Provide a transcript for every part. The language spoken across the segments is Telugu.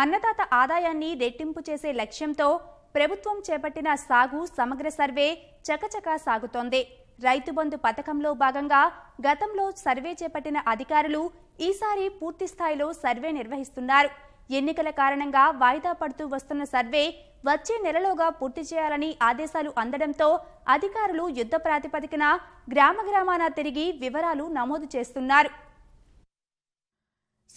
అన్నదాత ఆదాయాన్ని రెట్టింపు చేసే లక్ష్యంతో ప్రభుత్వం చేపట్టిన సాగు సమగ్ర సర్వే చకచకా సాగుతోంది. రైతు బంధు పథకంలో భాగంగా గతంలో సర్వే చేపట్టిన అధికారులు ఈసారి పూర్తి స్థాయిలో సర్వే నిర్వహిస్తున్నారు. ఎన్నికల కారణంగా వాయిదా పడుతూ వస్తున్న సర్వే వచ్చే నెలలోగా పూర్తి చేయాలని ఆదేశాలు అందడంతో అధికారులు యుద్ధ ప్రాతిపదికన గ్రామ గ్రామాన తిరిగి వివరాలు నమోదు చేస్తున్నారు.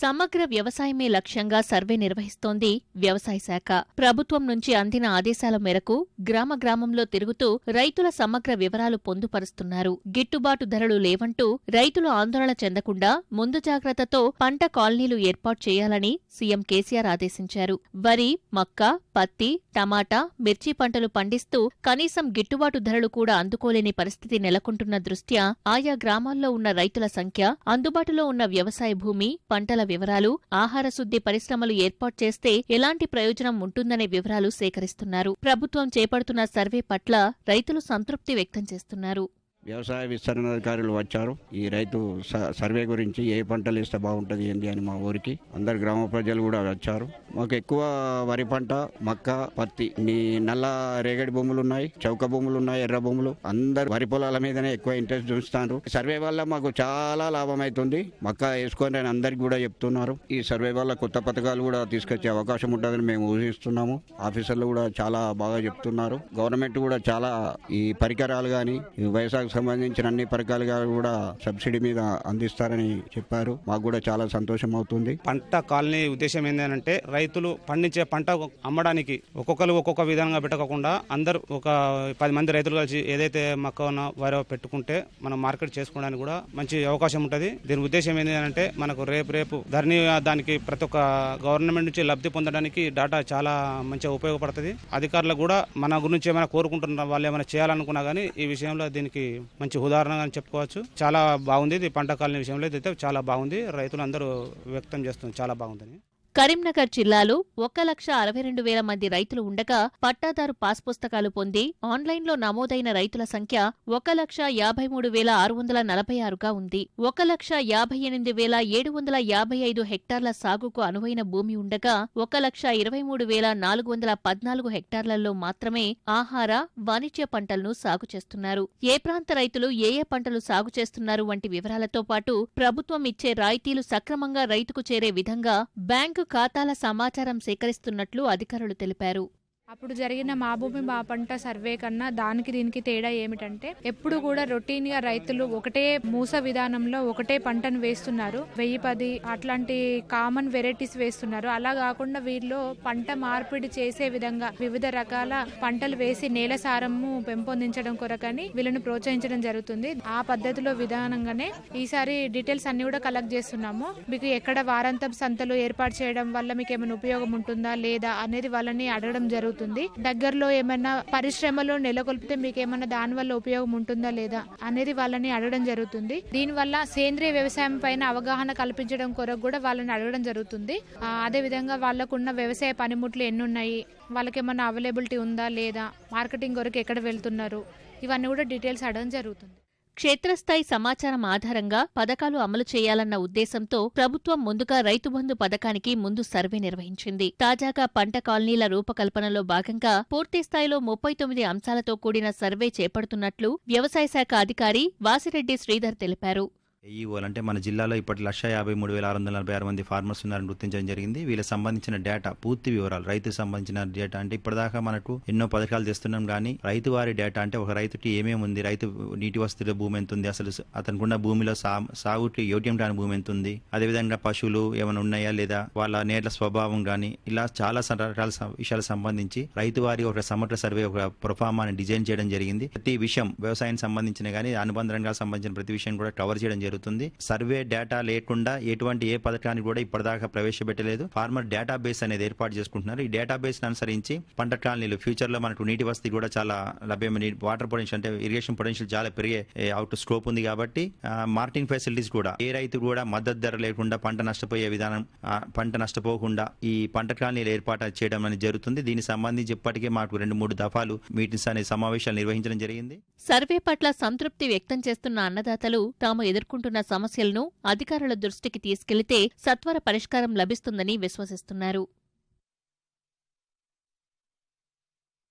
సమగ్ర వ్యవసాయమే లక్ష్యంగా సర్వే నిర్వహిస్తోంది వ్యవసాయ శాఖ. ప్రభుత్వం నుంచి అందిన ఆదేశాల మేరకు గ్రామ గ్రామంలో తిరుగుతూ రైతుల సమగ్ర వివరాలు పొందుపరుస్తున్నారు. గిట్టుబాటు ధరలు లేవంటూ రైతులు ఆందోళన చెందకుండా ముందు జాగ్రత్తతో పంట కాలనీలు ఏర్పాటు చేయాలని సీఎం కేసీఆర్ ఆదేశించారు. వరి మక్క పత్తి టమాటా మిర్చి పంటలు పండిస్తూ కనీసం గిట్టుబాటు ధరలు కూడా అందుకోలేని పరిస్థితి నెలకొంటున్న దృష్ట్యా ఆయా గ్రామాల్లో ఉన్న రైతుల సంఖ్య అందుబాటులో ఉన్న వ్యవసాయ భూమి పంటల వివరాలు ఆహార శుద్ధి పరిశ్రమలు ఏర్పాటు చేస్తే ఎలాంటి ప్రయోజనం ఉంటుందనే వివరాలు సేకరిస్తున్నారు. ప్రభుత్వం చేపడుతున్న సర్వే పట్ల రైతులు సంతృప్తి వ్యక్తం చేస్తున్నారు. వ్యవసాయ విస్తరణ అధికారులు వచ్చారు. ఈ రైతు స- సర్వే గురించి ఏ పంటలు ఇస్తే బాగుంటుంది ఏంటి అని మా ఊరికి అందరు గ్రామ ప్రజలు కూడా వచ్చారు. మాకు ఎక్కువ వరి పంట మక్క పత్తి ఈ నల్ల రేగడి భూములు ఉన్నాయి చౌక భూములు ఉన్నాయి ఎర్ర భూములు. అందరు వరి పొలాల మీదనే ఎక్కువ ఇంట్రెస్ట్ చూస్తారు సర్వే వల్ల మాకు చాలా లాభం అవుతుంది మక్క వేసుకొని అని అందరికి కూడా చెప్తున్నారు. ఈ సర్వే వల్ల కొత్త పథకాలు కూడా తీసుకొచ్చే అవకాశం ఉంటుందని మేము ఊహిస్తున్నాము. ఆఫీసర్లు కూడా చాలా బాగా చెప్తున్నారు. గవర్నమెంట్ కూడా చాలా ఈ పరికరాలు కానీ వైశాఖ సంబంధించిన అన్ని పరికరాలుగా కూడా సబ్సిడీ మీద అందిస్తారని చెప్పారు. మాకు కూడా చాలా సంతోషం అవుతుంది. పంట కాలనీ ఉద్దేశం ఏంటంటే రైతులు పండించే పంట అమ్మడానికి ఒక్కొక్కరు ఒక్కొక్క విధంగా పెట్టకుండా అందరూ ఒక పది మంది రైతులు కలిసి ఏదైతే మక్కన వారో పెట్టుకుంటే మనం మార్కెట్ చేసుకోవడానికి కూడా మంచి అవకాశం ఉంటుంది. దీని ఉద్దేశం ఏంటంటే మనకు రేపు రేపు ధరణి దానికి ప్రతి ఒక్క గవర్నమెంట్ నుంచి లబ్ధి పొందడానికి డాటా చాలా మంచిగా ఉపయోగపడుతుంది. అధికారులు కూడా మన గురించి ఏమైనా కోరుకుంటున్న వాళ్ళు ఏమైనా చేయాలనుకున్నా కానీ ఈ విషయంలో దీనికి మంచి ఉదాహరణగా అని చెప్పుకోవచ్చు. చాలా బాగుంది. ఇది పంట కాలనీ విషయంలో అయితే చాలా బాగుంది. రైతులు అందరూ వ్యక్తం చేస్తుంది చాలా బాగుందని. కరీంనగర్ జిల్లాలో ఒక లక్ష అరవై రెండు వేల మంది రైతులు ఉండగా పట్టాదారు పాస్ పుస్తకాలు పొంది ఆన్లైన్లో నమోదైన రైతుల సంఖ్య ఒక లక్ష యాభై మూడు వేల ఆరు వందల నలభై ఆరుగా ఉంది. ఒక లక్ష యాభై ఎనిమిది వేల ఏడు వందల యాభై ఐదు హెక్టార్ల సాగుకు అనువైన భూమి ఉండగా ఒక లక్ష ఇరవై మూడు వేల నాలుగు వందల పద్నాలుగు హెక్టార్లలో మాత్రమే ఆహార వాణిజ్య పంటలను సాగు చేస్తున్నారు. ఏ ప్రాంత రైతులు ఏ ఏ పంటలు సాగు చేస్తున్నారు వంటి వివరాలతో పాటు ప్రభుత్వం ఇచ్చే రాయితీలు సక్రమంగా రైతుకు చేరే విధంగా బ్యాంక్ ఖాతాల సమాచారం సేకరిస్తున్నట్లు అధికారులు తెలిపారు. అప్పుడు జరిగిన మా భూమి మా పంట సర్వే కన్నా దానికి దీనికి తేడా ఏమిటంటే ఎప్పుడు కూడా రొటీన్గా రైతులు ఒకటే మూస విధానంలో ఒకటే పంటను వేస్తున్నారు. వెయ్యి పది అట్లాంటి కామన్ వెరైటీస్ వేస్తున్నారు. అలా కాకుండా వీళ్ళు పంట మార్పిడి చేసే విధంగా వివిధ రకాల పంటలు వేసి నేల సారము పెంపొందించడం కొరకని వీళ్ళని ప్రోత్సహించడం జరుగుతుంది. ఆ పద్ధతిలో విధానంగానే ఈసారి డీటెయిల్స్ అన్ని కూడా కలెక్ట్ చేస్తున్నాము. మీకు ఎక్కడ వారాంతం సంతలు ఏర్పాటు చేయడం వల్ల మీకు ఏమైనా ఉపయోగం ఉంటుందా లేదా అనేది వాళ్ళని అడగడం జరుగుతుంది. దగ్గరలో ఏమైనా పరిశ్రమలు నెలకొల్పితే మీకు ఏమైనా దాని వల్ల ఉపయోగం ఉంటుందా లేదా అనేది వాళ్ళని అడగడం జరుగుతుంది. దీనివల్ల సేంద్రియ వ్యవసాయం పైన అవగాహన కల్పించడం కొరకు కూడా వాళ్ళని అడగడం జరుగుతుంది. అదే విధంగా వాళ్ళకున్న వ్యవసాయ పనిముట్లు ఎన్ని ఉన్నాయి వాళ్ళకి ఏమైనా అవైలబిలిటీ ఉందా లేదా మార్కెటింగ్ కొరకు ఎక్కడ వెళ్తున్నారు ఇవన్నీ కూడా డీటెయిల్స్ అడగడం జరుగుతుంది. క్షేత్రస్థాయి సమాచారం ఆధారంగా పథకాలు అమలు చేయాలన్న ఉద్దేశంతో ప్రభుత్వం ముందుగా రైతు బంధు పథకానికి ముందు సర్వే నిర్వహించింది. తాజాగా పంట కాలనీల రూపకల్పనలో భాగంగా పూర్తిస్థాయిలో ముప్పై తొమ్మిది అంశాలతో కూడిన సర్వే చేపడుతున్నట్లు వ్యవసాయ శాఖ అధికారి వాసిరెడ్డి శ్రీధర్ తెలిపారు. ఏఈఓలు మన జిల్లాలో ఇప్పటి లక్ష యాభై మూడు వేల ఆరు వందల నలభై ఆరు మంది ఫార్మర్స్ ఉన్నారని గుర్తించడం జరిగింది. వీళ్ళకి సంబంధించిన డేటా పూర్తి వివరాలు రైతుకు సంబంధించిన డేటా అంటే ఇప్పటిదాకా మనకు ఎన్నో పథకాలు తెస్తున్నాం కానీ రైతు వారి డేటా అంటే ఒక రైతుకి ఏమేమి ఉంది రైతు నీటి వస్తువుల భూమి ఎంత ఉంది అసలు అతనుకున్న భూమిలో సా సాగుకి యోగ్యం కాని భూమి ఎంత ఉంది అదేవిధంగా పశువులు ఏమైనా ఉన్నాయా లేదా వాళ్ళ నేట్ల స్వభావం కానీ ఇలా చాలా రకాల విషయాలకు సంబంధించి రైతు వారి ఒక సమగ్ర సర్వే ఒక ప్రొఫామాన్ని డిజైన్ చేయడం జరిగింది. ప్రతి విషయం వ్యవసాయానికి సంబంధించిన కానీ అనుబంధ రంగాలకు సంబంధించిన ప్రతి విషయం కూడా కవర్ చేయడం జరుగుతుంది సర్వే డేటా లేకుండా ఎటువంటి ఏ పథకాన్ని కూడా ఇప్పటిదాకా ప్రవేశపెట్టలేదు. ఫార్మర్ డేటా బేస్ అనేది ఏర్పాటు చేసుకుంటున్నారు. ఈ డేటా బేస్ అనుసరించి పంట కాలనీలు ఫ్యూచర్లో మనకు నీటి వసతి కూడా చాలా లభ్యమైన వాటర్ పొటెన్షియల్ అంటే ఇరిగేషన్ పొటెన్షియల్ చాలా పెరిగే అవుట్ స్కోప్ ఉంది కాబట్టి మార్కెటింగ్ ఫెసిలిటీస్ కూడా ఏ రైతు కూడా మద్దతు ధర లేకుండా పంట నష్టపోయే విధానం పంట నష్టపోకుండా ఈ పంట కాలనీలు ఏర్పాటు చేయడం అనేది జరుగుతుంది. దీనికి సంబంధించి ఇప్పటికే మాకు రెండు మూడు దఫాలు మీటింగ్స్ అనే సమావేశాలు నిర్వహించడం జరిగింది. సర్వే పట్ల సంతృప్తి వ్యక్తం చేస్తున్న అన్నదాతలు తాము ఎదుర్కొంటున్న సమస్యలను అధికారుల దృష్టికి తీసుకెళితే సత్వర పరిష్కారం లభిస్తుందని విశ్వసిస్తున్నారు.